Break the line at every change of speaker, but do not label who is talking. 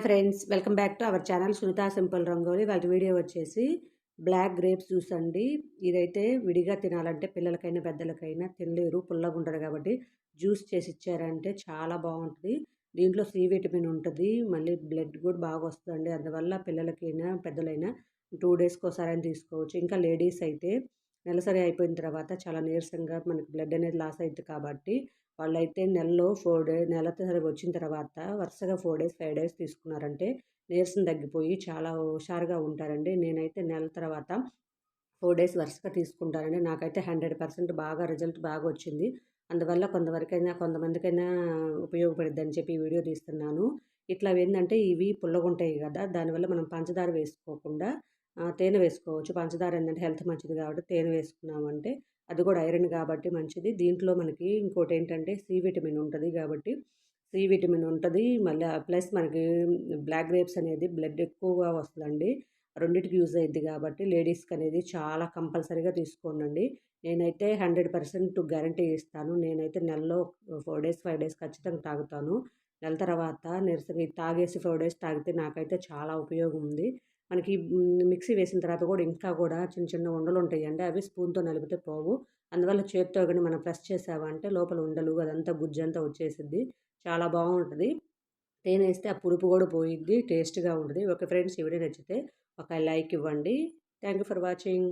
Hi friends welcome back to our channel Sunita simple rangoli. వాళ్ళ video వచ్చేసి black grapes juice అండి. ఇదైతే విడిగా తినాలంటే పిల్లలకైనా పెద్దలకైనా తినలేరు పుల్లగా ఉంటుంది కాబట్టి జ్యూస్ చేసి ఇచ్చారంటే చాలా బాగుంటుంది. దీంట్లో సి విటమిన్ ఉంటుంది మళ్ళీ బ్లడ్ కూడా బాగా వస్తుంది అందువల్ల పిల్లలకైనా పెద్దలైనా టూ డేస్కి ఒకసారి తీసుకోవచ్చు. ఇంకా లేడీస్ అయితే నెలసరి అయిపోయిన తర్వాత చాలా నీరసంగా మనకి బ్లడ్ అనేది లాస్ అవుతుంది కాబట్టి వాళ్ళైతే నెలలో ఫోర్ డే నెల వచ్చిన తర్వాత వరుసగా ఫోర్ డేస్ ఫైవ్ డేస్ తీసుకున్నారంటే నీరసం తగ్గిపోయి చాలా హుషారుగా ఉంటారండి. నేనైతే నెల తర్వాత ఫోర్ డేస్ వరుసగా తీసుకుంటానండి. నాకైతే హండ్రెడ్ పర్సెంట్ బాగా రిజల్ట్ బాగా వచ్చింది. అందువల్ల కొంతవరకైనా కొంతమందికైనా ఉపయోగపడుద్ది అని చెప్పి వీడియో తీస్తున్నాను. ఇట్లా ఏంటంటే ఇవి పుల్లగుంటాయి కదా దానివల్ల మనం పంచదార వేసుకోకుండా తేనె వేసుకోవచ్చు. పంచదార ఏంటంటే హెల్త్ మంచిది కాబట్టి తేనె వేసుకున్నామంటే అది కూడా ఐరన్ కాబట్టి మంచిది. దీంట్లో మనకి ఇంకోటి ఏంటంటే సి విటమిన్ ఉంటుంది కాబట్టి సి విటమిన్ ఉంటుంది. మళ్ళీ ప్లస్ మనకి బ్లాక్ గ్రేప్స్ అనేది బ్లడ్ ఎక్కువగా వస్తుందండి. రెండింటికి యూజ్ అయ్యిద్ది కాబట్టి లేడీస్కి అనేది చాలా కంపల్సరీగా తీసుకోనండి. నేనైతే హండ్రెడ్ పర్సెంట్ గ్యారంటీ ఇస్తాను. నేనైతే నెలలో ఫోర్ డేస్ ఫైవ్ డేస్ ఖచ్చితంగా తాగుతాను. నెల తర్వాత నిరసన తాగేసి ఫోర్ డేస్ తాగితే నాకైతే చాలా ఉపయోగం ఉంది. మనకి మిక్సీ వేసిన తర్వాత కూడా ఇంకా కూడా చిన్న చిన్న ఉండలు ఉంటాయండి. అవి స్పూన్తో నలిపితే పోవు. అందువల్ల చేతితో కానీ మనం ప్రెస్ చేసామంటే లోపల ఉండలు అదంతా గుజ్జంతా వచ్చేసిద్ది. చాలా బాగుంటుంది. తేనె వేస్తే ఆ పులుపు కూడా పోయిద్ది టేస్ట్గా ఉంటుంది. ఓకే ఫ్రెండ్స్ ఈ వీడియో నచ్చితే ఒక లైక్ ఇవ్వండి. Thank you for watching.